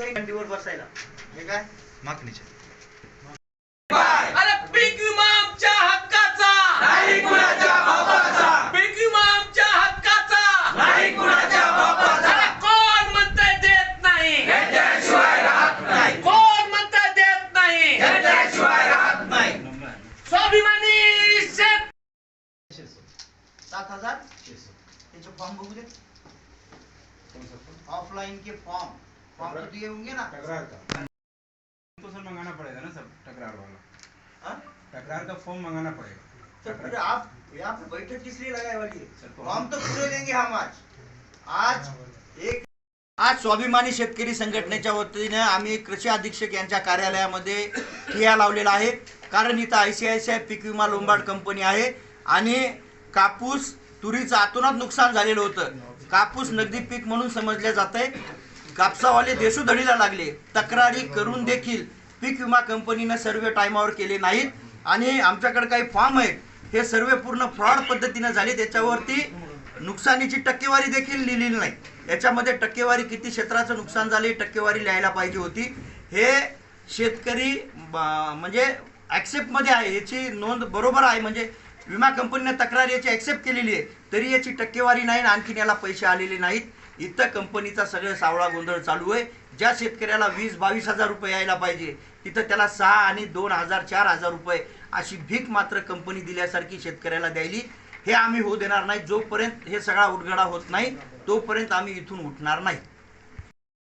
आहे बसायला. हे काय? अरे पीक विमा आमच्या हक्काचा. नाही कुणाच्या बापाचा. पीक विमा आमच्या हक्काचा. नाही कुणाच्या बापाचा. अरे कोण म्हणताय देत नाही? घेतल्याशिवाय राहत नाही. कोण म्हणताय देत नाही? घेतल्याशिवाय राहत नाही. स्वाभिमानी शेत सात हजार? त्याचे फॉर्म बघू दे. ऑफलाइन के फॉर्म फॉर्म तो दिए होंगे ना। तकरार का। तो सर मंगाना पड़ेगा ना सब तकरार वाला। हाँ? तकरार का फॉर्म मंगाना पड़ेगा। तो फिर आप यहाँ पे बैठक किस लिए लगाए वाली फॉर्म तो पूरे देंगे हम आज। आज एक आज स्वाभिमानी शेतकरी संघटनेच्या वतीने आम्ही कृषी अधीक्षक यांच्या कार्यालयामध्ये ठिया लावलेला आहे. कारण इथं I C I C I पीक विमा लोंबार्ड कंपनी आहे आणि कापूस तुरीचं आतोनात नुकसान झालेलं होतं. कापूस नगदी पीक म्हणून समजले जात आहे कापसावाले देशोधडीला लागले. तक्रारी करून देखील पीक विमा कंपनीनं सर्वे टायमावर केले नाहीत. आणि आमच्याकडे काही फॉर्म आहेत. हे सर्वे पूर्ण फ्रॉड पद्धतीनं झाले. त्याच्यावरती नुकसानीची टक्केवारी देखील लिहिलेली नाही. याच्यामध्ये टक्केवारी किती क्षेत्राचं नुकसान झाले टक्केवारी लिहायला पाहिजे होती. हे शेतकरी म्हणजे ॲक्सेप्टमध्ये आहे. याची नोंद बरोबर आहे. म्हणजे विमा कंपनीनं तक्रार याची ॲक्सेप्ट केलेली आहे. तरी याची टक्केवारी नाही आणि आणखीन याला पैसे आलेले नाहीत. इथं कंपनीचा सगळं सावळा गोंधळ चालू आहे. ज्या शेतकऱ्याला वीस बावीस हजार रुपये यायला पाहिजे तिथं त्याला सहा आणि दोन हजार चार हजार रुपये अशी भीक मात्र कंपनी दिल्यासारखी शेतकऱ्याला द्यायली. हे आम्ही होऊ देणार नाही. जोपर्यंत हे सगळा उडगडा होत नाही तोपर्यंत आम्ही इथून उठणार नाही.